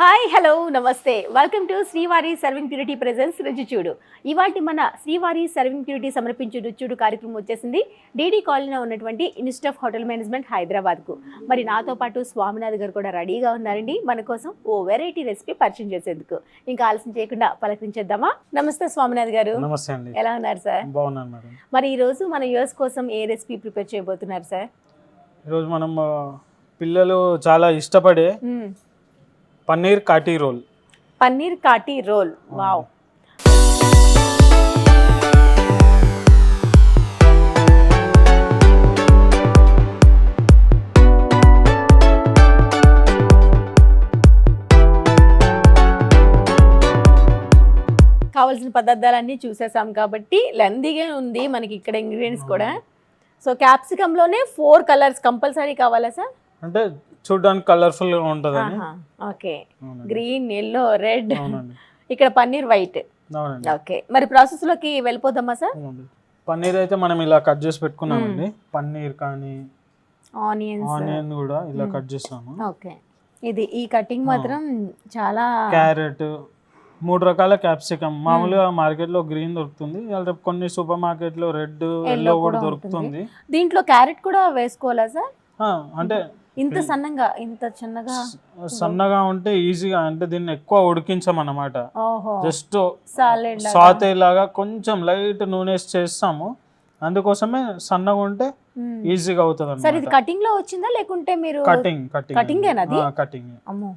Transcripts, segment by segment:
Hi hello namaste. Welcome to Srivari serving purity presence రుచిచూడు ఇవాటి మన శ్రీవారి సర్వింగ్ ప్యూరిటీ సమర్పించు రుచిచూడు కార్యక్రమం వచ్చేసింది. డీడీ కాలనీలో ఉన్నటువంటి ఇన్స్టిట్యూట్ ఆఫ్ హోటల్ మేనేజ్మెంట్ హైదరాబాద్కు. మరి నాతో పాటు స్వామినాథ్ గారు కూడా రెడీగా ఉన్నారండి. మన కోసం ఓ వెరైటీ రెసిపీ పరిచయం చేసేందుకు. ఇంకా ఆలస్యం చేయకుండా పలకరించేద్దామా? నమస్తే స్వామినాథ్ గారు. నమస్తే అండి. ఎలా ఉన్నారు సార్? బాగున్నాను మేడం. మరి ఈ రోజు మన యూఎస్ కోసం ఏ రెసిపీ ప్రిపేర్ చేయబోతున్నారు సార్? ఈరోజు మనం పిల్లలు చాలా ఇష్టపడే. పన్నీర్ కాటీ రోల్. పన్నీర్ కాటి రోల్. వావ్. కావాల్సిన పదార్థాలన్నీ చూసేసాం కాబట్టి లెందీగా ఉంది మనకి ఇక్కడ ఇంగ్రీడియంట్స్ కూడా. సో క్యాప్సికంలోనే ఫోర్ కలర్స్ కంపల్సరీ కావాలా సార్? అంటే చూడడానికి కలర్ఫుల్గా ఉంటుందని. ఓకే. Green yellow red. ఇక్కడ పన్నీర్ వైట్. అవునండి. ఓకే. మరి ప్రాసెస్లోకి వెళ్ళిపోదామా సార్? పన్నీర్ అయితే మనం ఇలా కట్ చేసి పెట్టుకున్నామండి. పన్నీర్ కానీ ఆనియన్స్. ఆనియన్ కూడా ఇలా కట్ చేసాము ఓకే. ఇది ఈ కటింగ్ మాత్రం చాలా క్యారెట్ మూడు రకాల క్యాప్సికమ్. మామూలుగా మార్కెట్లో గ్రీన్ దొరుకుతుంది. రేపు కొన్ని సూపర్ మార్కెట్లో రెడ్ ఎల్లో కూడా దొరుకుతుంది. దీంట్లో క్యారెట్ కూడా వేసుకోవాలా సార్? అంటే ఇంత సన్నగా ఇంత చిన్నగా సన్నగా ఉంటే ఈజీగా అంటే దీన్ని ఎక్కువ ఉడికించమన్నమాట. జస్ట్ సాలెడ్ సాతే లాగా కొంచెం లైట్ నూనె చేస్తాము. అందుకోసమే సన్నగా ఉంటే ఈజీగా అవుతుంది సార్ ఇది కటింగ్లో వచ్చిందా? లేకుంటే మీరు కటింగ్ కటింగ్? కటింగ్. అమ్మో.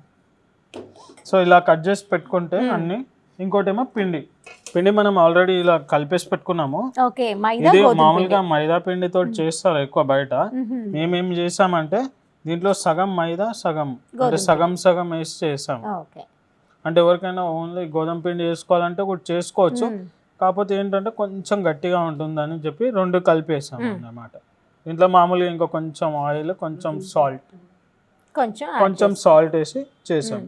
సో ఇలా కట్ చేసి పెట్టుకుంటే అన్ని. ఇంకోటేమో పిండి. పిండి మనం ఆల్రెడీ ఇలా కలిపేసి పెట్టుకున్నాము. ఇది మామూలుగా మైదా పిండితో చేస్తారు ఎక్కువ బయట. మ్మ్. మేమేం చేసామంటే దీంట్లో సగం మైదా సగం. అంటే సగం సగం వేసి చేసాము ఓకే. అంటే ఎవరికైనా ఓన్లీ గోధుమ పిండి చేసుకోవాలంటే కూడా చేసుకోవచ్చు. కాకపోతే ఏంటంటే కొంచెం గట్టిగా ఉంటుందని చెప్పి రెండు కలిపేసాం అన్నమాట. దీంట్లో మామూలుగా ఇంకా కొంచెం ఆయిల్ కొంచెం సాల్ట్. కొంచెం కొంచెం సాల్ట్ వేసి చేసాం.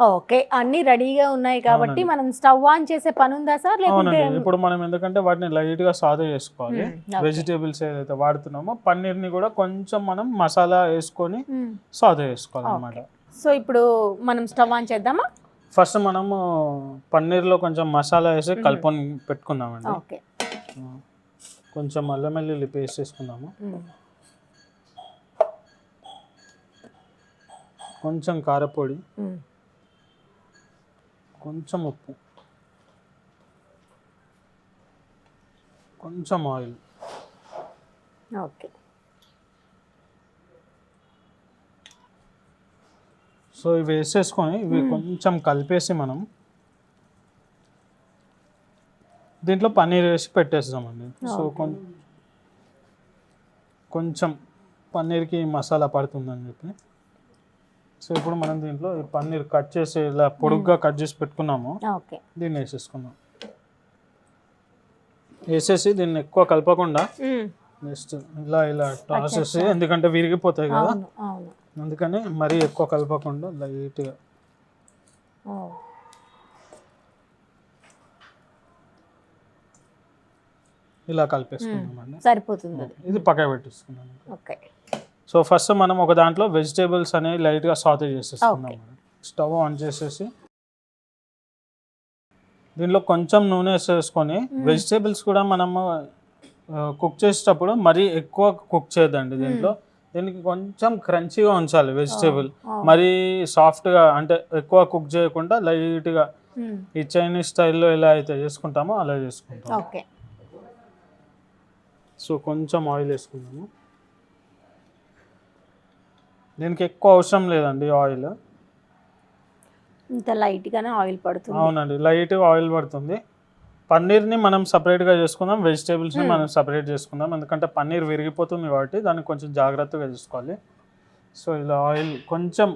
ఓకే అన్ని రెడీగా ఉన్నాయి కాబట్టి మనం స్టవ్ ఆన్ చేసే పని ఉందా సార్? లేకుంటే ఇప్పుడు మనం ఎందుకంటే వాటిని లైట్గా సాదా చేసుకోవాలి. వెజిటేబుల్స్ ఏదైతే వాడుతున్నామో పన్నీర్ని కూడా కొంచెం మనం మసాలా వేసుకొని. సాదా వేసుకోవాలి అనమాట సో ఇప్పుడు మనం స్టవ్ ఆన్ చేద్దామా? ఫస్ట్ మనము పన్నీర్లో కొంచెం మసాలా వేసి కలుపుకొని పెట్టుకుందామండి. ఓకే. కొంచెం అల్లం వెల్లుల్లి పేస్ట్ వేసుకుందాము. కొంచెం కారపొడి. కొంచెం ఉప్పు. కొంచెం ఆయిల్. ఓకే. సో ఇవి వేసేసుకొని ఇవి కొంచెం కలిపేసి మనం దీంట్లో పన్నీర్ వేసి పెట్టేస్తామండి. సో కొం- కొంచెం పన్నీర్కి మసాలా పడుతుందని చెప్పి. సో ఇప్పుడు మనం దీంట్లో ఈ పన్నీర్ కట్ చేసి ఇలా పొడుగ్గా కట్ చేసి పెట్టుకున్నాము. దీన్ని వేసేసుకుందాం. వేసేసి దీన్ని ఎక్కువ కలపకుండా. జస్ట్ ఇలా ఇలా టాస్ చేసి ఎందుకంటే విరిగిపోతాయి కదా. అందుకని మరీ ఎక్కువ కలపకుండా లైట్గా. ఇలా కలిపేసుకున్నామండి సరిపోతుంది ఇది పక్కన పెట్టేసుకున్నాం ఓకే. సో ఫస్ట్ మనం ఒక దాంట్లో వెజిటేబుల్స్ అనేవి లైట్గా సాతే చేసేసుకున్నాం స్టవ్ ఆన్ చేసేసి దీంట్లో కొంచెం నూనె వేసేసుకొని వెజిటేబుల్స్ కూడా మనము కుక్ చేసేటప్పుడు మరీ ఎక్కువ కుక్ చేయదండి దీంట్లో. దీనికి కొంచెం క్రంచీగా ఉంచాలి వెజిటేబుల్. మరీ సాఫ్ట్గా అంటే ఎక్కువ కుక్ చేయకుండా లైట్గా. ఈ చైనీస్ స్టైల్లో ఎలా అయితే చేసుకుంటామో అలా చేసుకుంటాం. సో కొంచెం ఆయిల్ వేసుకుందాము. దీనికి ఎక్కువ అవసరం లేదండి ఆయిల్. ఇంత లైట్ గానే ఆయిల్ పడుతుంది. అవునండి లైట్గా ఆయిల్ పడుతుంది. పన్నీర్ని మనం సపరేట్గా చేసుకుందాం వెజిటేబుల్స్ని మనం సపరేట్ చేసుకుందాం. ఎందుకంటే పన్నీర్ విరిగిపోతుంది కాబట్టి దాన్ని కొంచెం జాగ్రత్తగా చూసుకోవాలి. సో ఇలా ఆయిల్ కొంచెం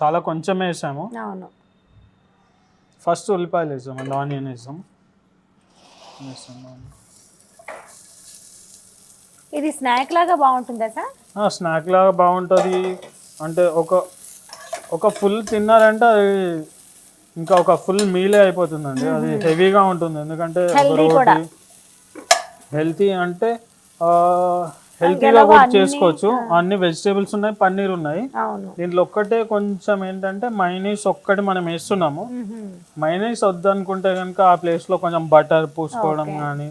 చాలా కొంచెం వేసాము. అవును. ఫస్ట్ ఉల్లిపాయలు వేసాం అండి ఆనియన్ వేసాం వేసాం ఇది స్నాక్ లాగా బాగుంటుందా సార్? స్నాక్ లాగా బాగుంటుంది. అంటే ఒక ఒక ఫుల్ తిన్నారంటే అది ఇంకా ఒక ఫుల్ మీలే అయిపోతుందండి. అది హెవీగా ఉంటుంది. ఎందుకంటే. హెల్తీ అంటే హెల్తీగా కూడా చేసుకోవచ్చు. అన్ని వెజిటేబుల్స్ ఉన్నాయి పన్నీర్ ఉన్నాయి. దీంట్లో ఒక్కటే కొంచెం ఏంటంటే మైనీస్ ఒక్కటి మనం వేస్తున్నాము. మైనీస్ వద్దనుకుంటే కనుక ఆ ప్లేస్లో కొంచెం బటర్ పూసుకోవడం కానీ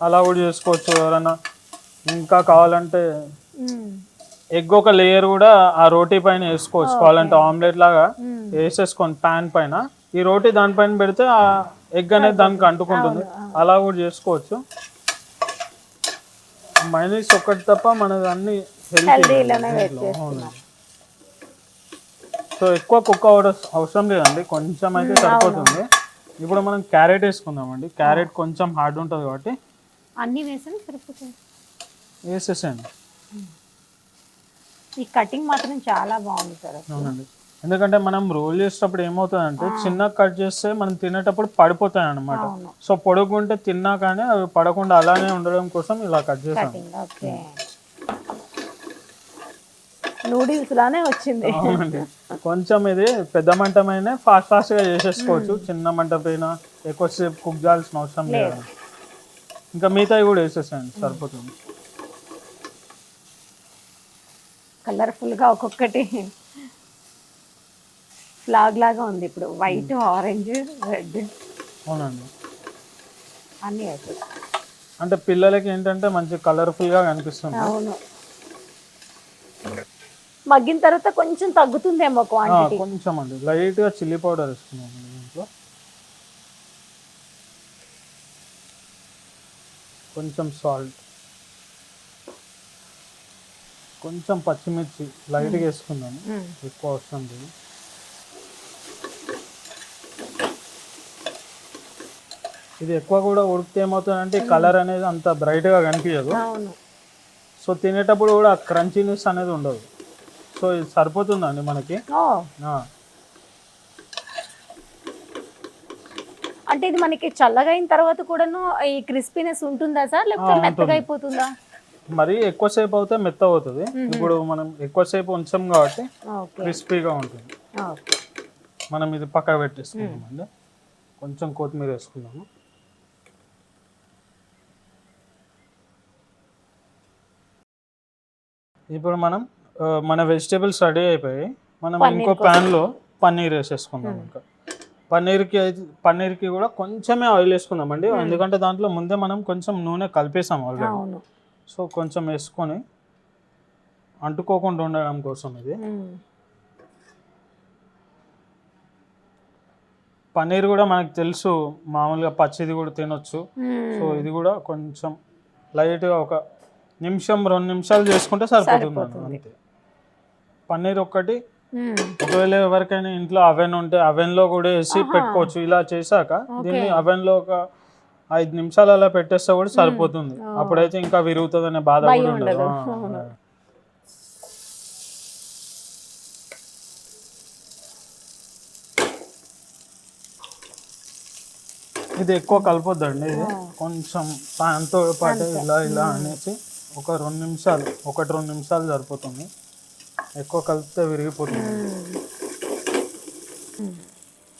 అలా కూడా చేసుకోవచ్చు ఎవరైనా ఇంకా కావాలంటే. ఎగ్ ఒక లేయర్ కూడా ఆ రోటీ పైన వేసుకోవచ్చు. కావాలంటే ఆమ్లెట్ లాగా. వేసేసుకోండి ప్యాన్ పైన. ఈ రోటీ దానిపైన పెడితే ఆ ఎగ్ అనేది దానికి అంటుకుంటుంది. అలా కూడా చేసుకోవచ్చు. మైనీస్ ఒక్కటి తప్ప మనది అన్ని హెల్తీ సో ఎక్కువ కుక్ అవసరం లేదండి. కొంచెం అయితే సరిపోతుంది. ఇప్పుడు మనం క్యారెట్ వేసుకుందామండి. క్యారెట్ కొంచెం హార్డ్ ఉంటుంది కాబట్టి అన్ని వేసేసేయండి. ఈ కటింగ్ మాత్రం చాలా బాగుంది సార్ అవునండి. ఎందుకంటే మనం రోల్ చేసేటప్పుడు ఏమవుతుందంటే చిన్న కట్ చేస్తే మనం తినేటప్పుడు పడిపోతాయి అన్నమాట అవును. సో పొడుగుంటే తిన్నా కానీ అవి పడకుండా అలానే ఉండడం కోసం ఇలా కట్ చేసాం కటింగ్ ఓకే. నూడిల్స్ లానే వచ్చింది. కొంచెం ఇది పెద్ద మంట పైన ఫాస్ట్ ఫాస్ట్గా చేసేసుకోవచ్చు. చిన్న మంట పైన ఎక్కువసేపు కుక్ చేయాల్సిన అవసరం లేదు. ఇంకా మిగతావి కూడా వేసేసాను సరిపోతుంది. కలర్ఫుల్గా ఒక్కొక్కటి ఫ్లాగ్ లాగా ఉంది ఇప్పుడు. వైట్ ఆరెంజ్ రెడ్ అవునండి. అన్ని అంటే పిల్లలకి ఏంటంటే మంచి కలర్ఫుల్గా కనిపిస్తుంది అవును. మగ్గిన తర్వాత కొంచెం తగ్గుతుందేమో క్వాంటిటీ కొంచెం అండి లైట్గా చిల్లీ పౌడర్ వేసుకున్నాం దీంట్లో కొంచెం సాల్ట్ కొంచెం పచ్చిమిర్చి లైట్గా వేసుకున్నాను. ఎక్కువ అవసరం లేదు. ఇది ఎక్కువ కూడా ఉడికితే ఏమవుతుందంటే కలర్ అనేది అంత బ్రైట్గా కనిపించదు. సో తినేటప్పుడు కూడా క్రంచీనెస్ అనేది ఉండదు. సో ఇది సరిపోతుందండి మనకి? అంటే ఇది మనకి చల్లగా అయిన తర్వాత కూడాను ఈ క్రిస్పీనెస్ ఉంటుందా సార్? లేకపోతే మెత్తగా. అయిపోతుందా? మరీ ఎక్కువసేపు అవుతే మెత్త అవుతుంది. ఇప్పుడు మనం ఎక్కువసేపు ఉంచాం కాబట్టి క్రిస్పీగా ఉంటుంది. మనం ఇది పక్కన పెట్టేసుకుందామండి కొంచెం కొత్తిమీర వేసుకుందాము. ఇప్పుడు మనం మన వెజిటేబుల్స్ రెడీ అయిపోయి మనం ఇంకో ప్యాన్లో పన్నీర్ వేసేసుకుందాం ఇంకా. పన్నీర్కి అయితే పన్నీర్కి కూడా కొంచెమే ఆయిల్ వేసుకుందామండి ఎందుకంటే దాంట్లో ముందే మనం కొంచెం నూనె కలిపేసాం ఆల్రెడీ సో కొంచెం వేసుకొని అంటుకోకుండా ఉండడం కోసం ఇది. పన్నీర్ కూడా మనకు తెలుసు మామూలుగా పచ్చిది కూడా తినొచ్చు. సో ఇది కూడా కొంచెం లైట్గా ఒక నిమిషం రెండు నిమిషాలు చేసుకుంటే సరిపోతుంది అంతే. పన్నీర్ ఒక్కటి. ఒకవేళ ఎవరికైనా ఇంట్లో అవెన్ ఉంటే oven లో కూడా వేసి పెట్టుకోవచ్చు. ఇలా చేశాక దీన్ని oven లో ఒక ఐదు నిమిషాలు అలా పెట్టేస్తే కూడా సరిపోతుంది. అప్పుడైతే ఇంకా విరుగుతుంది అనే బాధ కూడా ఉండదు. ఇది ఎక్కువ కలపొద్దండి. ఇది కొంచెం పాన్తో పాటు ఇలా ఇలా అనేసి ఒక రెండు నిమిషాలు ఒకటి రెండు నిమిషాలు సరిపోతుంది. ఎక్కువ కలిపితే విరిగిపోతుంది.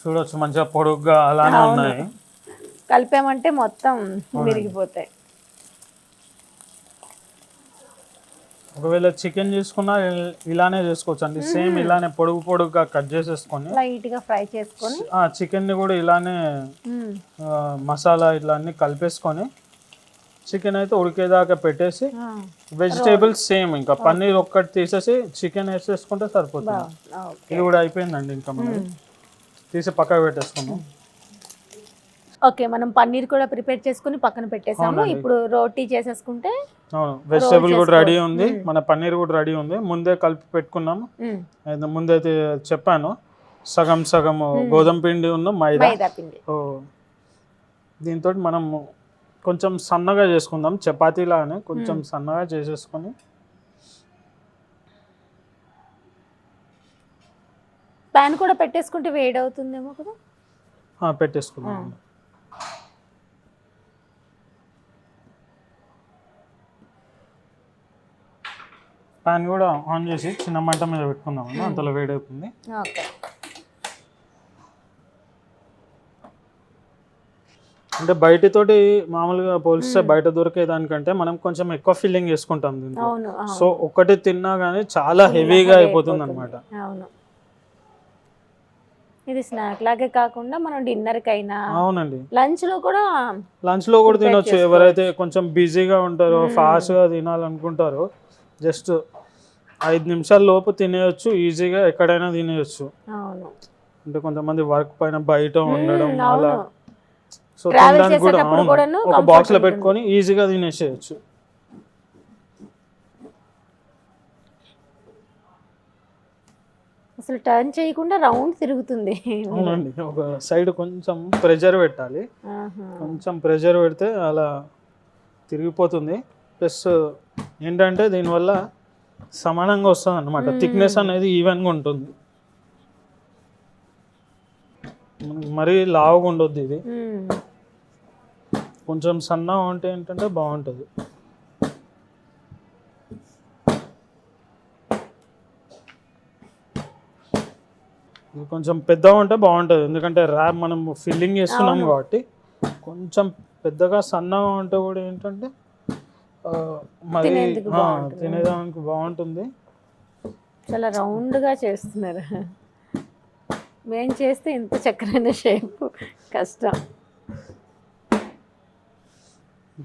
చూడొచ్చు మంచిగా పొడుగ్గా అలానే ఉన్నాయి. కలిపామంటే మొత్తం విరిగిపోతాయి. ఒకవేళ చికెన్ చేసుకున్నా ఇల్- ఇలానే చేసుకోవచ్చు అండి సేమ్ ఇలానే పొడుగు పొడుగుగా కట్ చేసేసుకొని లైట్గా ఫ్రై చేసుకొని ఆ చికెన్ని కూడా ఇలానే మసాలా ఇట్లా అన్ని కలిపేసుకొని చికెన్ అయితే ఉడికేదాకా పెట్టేసి. వెజిటేబుల్స్ సేమ్ ఇంకా పన్నీర్ ఒక్కటి తీసేసి చికెన్ వేసేసుకుంటే సరిపోతుంది. ఇది కూడా అయిపోయిందండి ఇంకా మనం తీసి పక్కకు పెట్టేసుకున్నాం ఓకే మనం పన్నీర్ కూడా ప్రిపేర్ చేసుకుని పక్కన పెట్టేసాము. ఇప్పుడు రోటీ చేసేసుకుంటే అవును వెజిటేబుల్ కూడా రెడీ ఉంది. మన పన్నీర్ కూడా రెడీ ఉంది. ముందే కలిపి పెట్టుకున్నాము. అయితే ముందైతే చెప్పాను. సగం సగం గోధుమ పిండి ఉన్న మైదా. మైదా పిండి. దీంతో మనం కొంచెం సన్నగా చేసుకుందాం. చపాతీలాగానే కొంచెం సన్నగా చేసేసుకొని. ప్యాన్ కూడా పెట్టేసుకుంటే వేడి అవుతుందేమో కదా? ఆ, పెట్టేసుకుందాం ప్యాన్ కూడా ఆన్ చేసి చిన్న మంట మీద పెట్టుకుందాం అంతలో వేడవుతుంది. అంటే బయటతోటి మామూలుగా పోలిస్తే బయట దొరికే దానికంటే మనం కొంచెం ఎక్కువ ఫీలింగ్ చేసుకుంటాం దీంట్లో. సో ఒకటి తిన్నా కానీ చాలా హెవీగా అయిపోతుంది అనమాట ఇది స్నాక్ లాగే కాకుండా మనం డిన్నర్ కైనా అవునండి. లంచ్లో కూడా లంచ్లో కూడా తినొచ్చు. ఎవరైతే కొంచెం బిజీగా ఉంటారో ఫాస్ట్గా తినాలనుకుంటారో జస్ట్ ఐదు నిమిషాల లోపు తినేయొచ్చు ఈజీగా ఎక్కడైనా తినేయొచ్చు. అంటే కొంతమంది వర్క్ పైన బయట ఉండడం అలా. సో తినడానికి కూడా అవును. ఒక బాక్స్లో. పెట్టుకొని ఈజీగా తినేసేయచ్చు. అసలు టర్న్ చేయకుండా రౌండ్ తిరుగుతుంది. అవునండి. ఒక సైడ్ కొంచెం ప్రెషర్ పెట్టాలి. కొంచెం ప్రెషర్ పెడితే అలా తిరిగిపోతుంది. ప్లస్ ఏంటంటే దీనివల్ల సమానంగా వస్తుంది అనమాట థిక్నెస్ అనేది ఈవెన్గా ఉంటుంది. మనకి మరీ లావుగా ఉండొద్దు ఇది. కొంచెం సన్నగా ఉంటే ఏంటంటే బాగుంటుంది. ఇది కొంచెం పెద్దగా ఉంటే బాగుంటుంది. ఎందుకంటే ర్యాప్ మనం ఫిల్లింగ్ చేస్తున్నాం. కాబట్టి కొంచెం పెద్దగా సన్నగా ఉంటే కూడా ఏంటంటే మరి. తినేదానికి బాగుంటుంది. చాలా రౌండ్గా చేస్తున్నారు. మేం చేస్తే ఇంత చక్కరైన షేప్ కష్టం.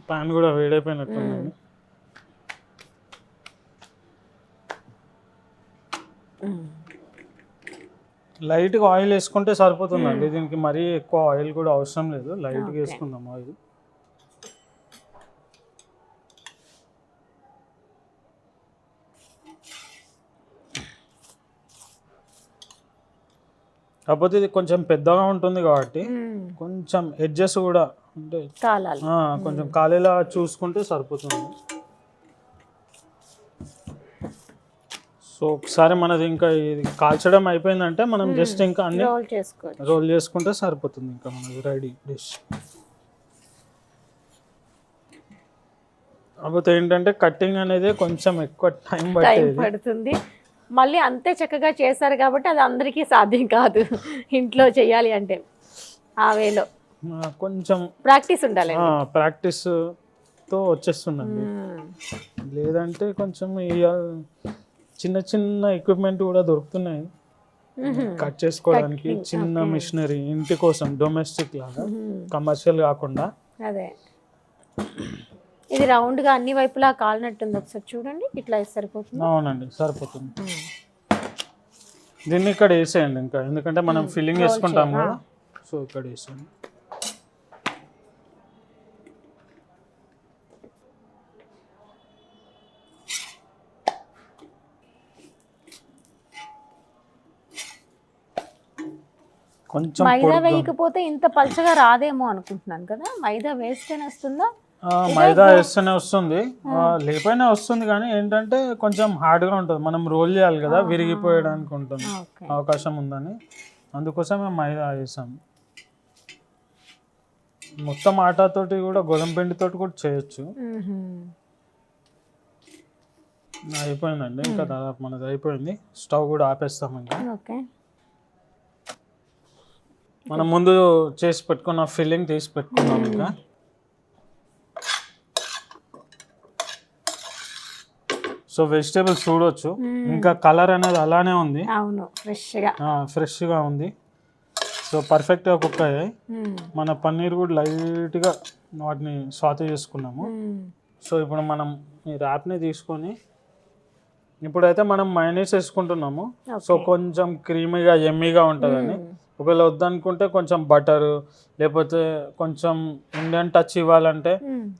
ప్యాన్ కూడా వేడైపోయినట్టుందండి లైట్గా ఆయిల్ వేసుకుంటే సరిపోతుందండి. దీనికి మరీ ఎక్కువ ఆయిల్ కూడా అవసరం లేదు. లైట్గా. వేసుకుందాం ఆయిల్. కాకపోతే ఇది కొంచెం పెద్దగా ఉంటుంది కాబట్టి. కొంచెం ఎడ్జెస్ కూడా అంటే కాలాలి కొంచెం కాలేలా చూసుకుంటే సరిపోతుంది. సో ఒకసారి మనది ఇంకా ఇది కాల్చడం అయిపోయిందంటే మనం జస్ట్ ఇంకా అన్ని రోల్ రోల్ చేసుకుంటే సరిపోతుంది ఇంకా మనది రెడీ డిష్ కాకపోతే ఏంటంటే కట్టింగ్ అనేది కొంచెం ఎక్కువ టైం పడుతుంది. మళ్ళీ అంతే చక్కగా చేశారు కాబట్టి అది అందరికీ సాధ్యం కాదు. ఇంట్లో చేయాలి అంటే ఆ వేలో. కొంచెం ప్రాక్టీస్ ఉండాలి. ప్రాక్టీస్తో వచ్చేస్తుందండి. లేదంటే కొంచెం చిన్న చిన్న ఎక్విప్మెంట్ కూడా దొరుకుతున్నాయి. కట్ చేసుకోవడానికి చిన్న. మిషనరీ ఇంటి కోసం డొమెస్టిక్ లాగా. కమర్షియల్ కాకుండా. అదే. ఇది రౌండ్గా అన్ని వైపులా కాలినట్టుంది ఒకసారి చూడండి. ఇట్లా సరిపోతుంది? అవునండి సరిపోతుంది. దీన్ని ఇక్కడ వేసేయండి ఇంకా. ఎందుకంటే మనం ఫిల్లింగ్ roll వేసుకుంటాం చేయాలా? కదా. సో ఇక్కడ వేసేయండి. కొంచెం మైదా వేయకపోతే ఇంత పలచగా రాదేమో అనుకుంటున్నాను కదా. మైదా వేస్తేనే వస్తుందా? మైదా వేస్తేనే వస్తుంది. ఆ, లేకపోయినా వస్తుంది కానీ ఏంటంటే కొంచెం హార్డ్గా ఉంటుంది. మనం రోల్ చేయాలి కదా విరిగిపోయడానికి ఉంటుంది అవకాశం ఉందని. అందుకోసం మేము మైదా వేసాం. మొత్తం ఆటాతోటి కూడా గోధుమ పిండితోటి కూడా చేయొచ్చు. అయిపోయిందండి. ఇంకా దాదాపు మనది అయిపోయింది. స్టవ్ కూడా ఆపేస్తాం ఇంకా. మనం ముందు చేసి పెట్టుకున్న ఫిల్లింగ్ తీసి పెట్టుకున్నాం ఇంకా. సో వెజిటేబుల్స్ చూడొచ్చు. ఇంకా కలర్ అనేది అలానే ఉంది. అవును ఫ్రెష్గా. ఫ్రెష్గా ఉంది. సో పర్ఫెక్ట్గా కుక్ అయ్యాయి మన పన్నీర్ కూడా లైట్గా వాటిని స్వాతి చేసుకున్నాము. సో ఇప్పుడు మనం ఈ ర్యాప్ని తీసుకొని ఇప్పుడైతే మనం మైనీస్ వేసుకుంటున్నాము. సో కొంచెం క్రీమీగా ఎమ్మీగా ఉంటుందని. ఒకవేళ వద్దనుకుంటే కొంచెం బటర్ లేకపోతే కొంచెం ఇండియన్ టచ్ ఇవ్వాలంటే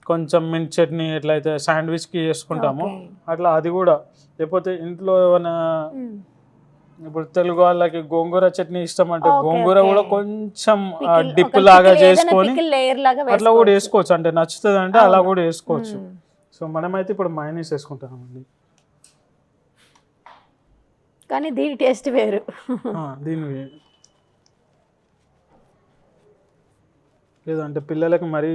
కొంచెం మింట్ చట్నీ ఎట్లయితే శాండ్విచ్కి చేసుకుంటాము. అట్లా అది కూడా. లేకపోతే ఇంట్లో ఏమైనా ఇప్పుడు తెలుగు వాళ్ళకి గోంగూర చట్నీ ఇష్టం అంటే గోంగూర. కూడా కొంచెం డిప్ లాగా చేసుకొని అట్లా కూడా వేసుకోవచ్చు. అంటే నచ్చుతుంది అంటే అలా కూడా వేసుకోవచ్చు. సో మనమైతే ఇప్పుడు మైనీస్ వేసుకుంటామండి. కానీ దీని టేస్ట్ వేరు. దీని లేదంటే పిల్లలకి మరీ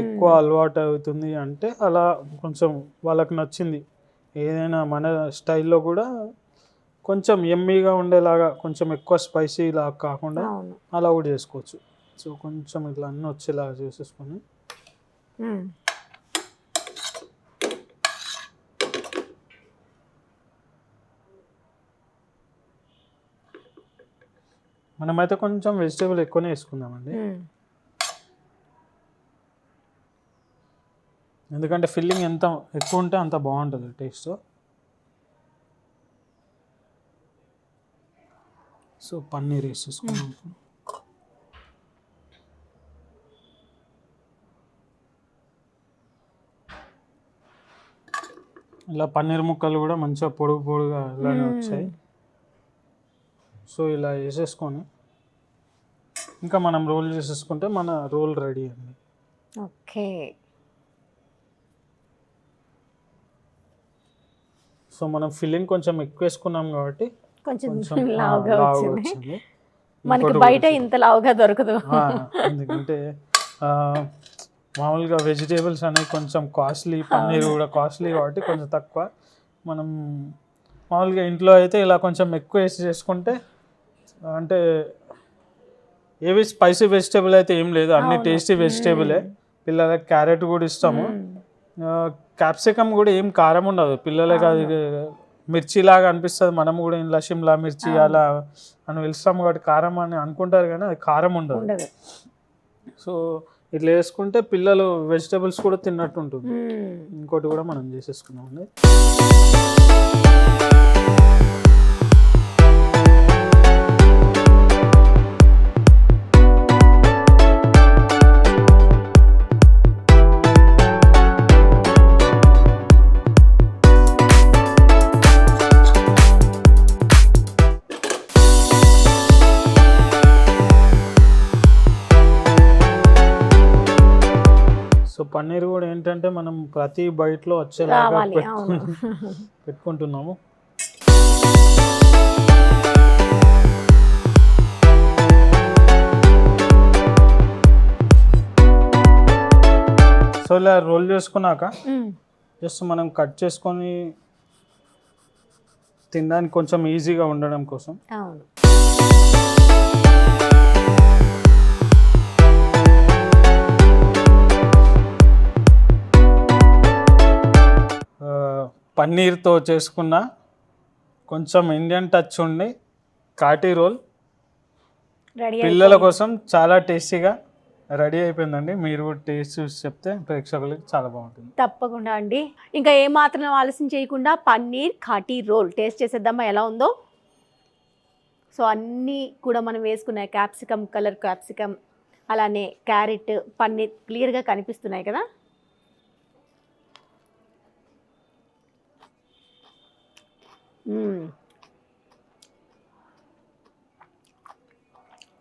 ఎక్కువ అలవాటు అవుతుంది అంటే అలా కొంచెం వాళ్ళకి నచ్చింది. ఏదైనా మన స్టైల్లో కూడా కొంచెం ఎమ్మీగా ఉండేలాగా కొంచెం ఎక్కువ స్పైసీ లాగా కాకుండా అలా కూడా చేసుకోవచ్చు. సో కొంచెం ఇట్లా అన్నీ వచ్చేలాగా చేసేసుకొని. మనమైతే కొంచెం వెజిటేబుల్ ఎక్కువనే వేసుకుందామండి. ఎందుకంటే ఫిల్లింగ్ ఎంత ఎక్కువ ఉంటే అంత బాగుంటుంది టేస్ట్. సో పన్నీర్ వేసేసుకున్నాం ఇలా పన్నీర్ ముక్కలు కూడా మంచిగా పొడుగు పొడుగా ఇలానే వచ్చాయి. సో ఇలా వేసేసుకొని ఇంకా మనం రోల్ చేసేసుకుంటే మన రోల్ రెడీ అండి. ఓకే. సో మనం ఫిల్లింగ్ కొంచెం ఎక్కువ వేసుకున్నాం కాబట్టి కొంచెం లావుగా వచ్చింది. మనకి బయట ఇంత లావుగా దొరకదు. ఎందుకంటే మామూలుగా వెజిటేబుల్స్ అనేవి కొంచెం కాస్ట్లీ పన్నీర్ కూడా కాస్ట్లీ కాబట్టి కొంచెం తక్కువ. మనం మామూలుగా ఇంట్లో అయితే ఇలా కొంచెం ఎక్కువ వేసి చేసుకుంటే అంటే ఏవి స్పైసీ వెజిటేబుల్ అయితే ఏం లేదు. అన్ని. టేస్టీ వెజిటేబులే. పిల్లలకి క్యారెట్ కూడా ఇస్తాము. క్యాప్సికమ్ కూడా ఏం కారం ఉండదు. పిల్లలకి అది మిర్చి లాగా అనిపిస్తుంది. మనం కూడా ఇలా షిమ్లా మిర్చి అలా అని పిలుస్తాము కాబట్టి కారం అని అనుకుంటారు కానీ అది కారం ఉండదు. సో ఇట్లా వేసుకుంటే పిల్లలు వెజిటేబుల్స్ కూడా తిన్నట్టు ఉంటుంది. ఇంకోటి కూడా మనం చేసేసుకున్నాం అండి. పన్నీర్ కూడా ఏంటంటే మనం ప్రతి బయటలో వచ్చేలాగా రావాలి అవును. పెట్టుకు- పెట్టుకుంటున్నాము. సో ఇలా రోల్ చేసుకున్నాక మ్మ్. జస్ట్ మనం కట్ చేసుకొని తినడానికి కొంచెం ఈజీగా ఉండడం కోసం. అవును. పన్నీర్తో చేసుకున్న కొంచెం ఇండియన్ టచ్ ఉండి కాటి రోల్. రెడీ పిల్లల కోసం చాలా టేస్టీగా రెడీ అయిపోయిందండి. మీరు టేస్ట్ చూసి చెప్తే ప్రేక్షకులకి చాలా బాగుంటుంది. తప్పకుండా అండి. ఇంకా ఏ మాత్రం ఆలస్యం చేయకుండా పన్నీర్ ఖాటీ రోల్. టేస్ట్ చేసేద్దామా ఎలా ఉందో? సో అన్నీ కూడా మనం వేసుకున్న క్యాప్సికమ్ కలర్ క్యాప్సికమ్ అలానే క్యారెట్ పన్నీర్ క్లియర్గా కనిపిస్తున్నాయి కదా?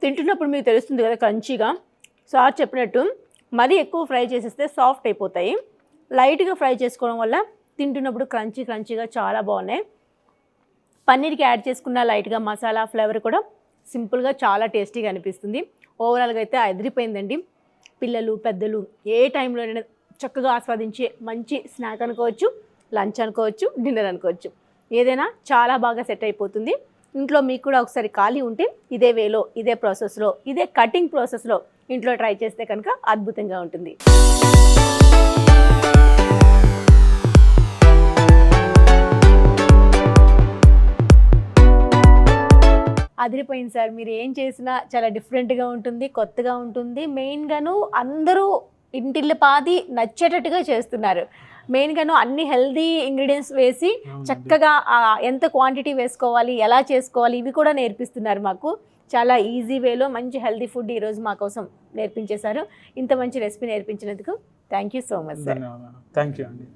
తింటున్నప్పుడు మీకు తెలుస్తుంది కదా క్రంచీగా. సార్ చెప్పినట్టు మరీ ఎక్కువ ఫ్రై చేసేస్తే సాఫ్ట్ అయిపోతాయి. లైట్గా ఫ్రై చేసుకోవడం వల్ల తింటున్నప్పుడు క్రంచీ క్రంచీగా చాలా బాగున్నాయి. పన్నీర్కి యాడ్ చేసుకున్న లైట్గా మసాలా ఫ్లేవర్ కూడా సింపుల్గా చాలా టేస్టీగా అనిపిస్తుంది. ఓవరాల్గా అయితే అదిరిపోయిందండి పిల్లలు పెద్దలు ఏ టైంలోనైనా చక్కగా ఆస్వాదించే మంచి స్నాక్ అనుకోవచ్చు లంచ్ అనుకోవచ్చు డిన్నర్ అనుకోవచ్చు. ఏదైనా చాలా బాగా సెట్ అయిపోతుంది. ఇంట్లో మీకు కూడా ఒకసారి ఖాళీ ఉంటే ఇదే వేలో ఇదే ప్రాసెస్లో ఇదే కటింగ్ ప్రాసెస్లో ఇంట్లో ట్రై చేస్తే కనుక అద్భుతంగా ఉంటుంది. అదిరిపోయింది సార్. మీరు ఏం చేసినా చాలా డిఫరెంట్గా ఉంటుంది కొత్తగా ఉంటుంది. మెయిన్గాను అందరూ ఇంటిల్లి పాది నచ్చేటట్టుగా చేస్తున్నారు. మెయిన్గాను అన్ని హెల్దీ ఇంగ్రీడియంట్స్ వేసి. చక్కగా ఎంత క్వాంటిటీ వేసుకోవాలి ఎలా చేసుకోవాలి ఇవి కూడా నేర్పిస్తున్నారు మాకు. చాలా ఈజీ వేలో మంచి హెల్దీ ఫుడ్ ఈరోజు మా కోసం నేర్పించేశారు. ఇంత మంచి recipe నేర్పించినందుకు thank you so much sir. Thank you అండి.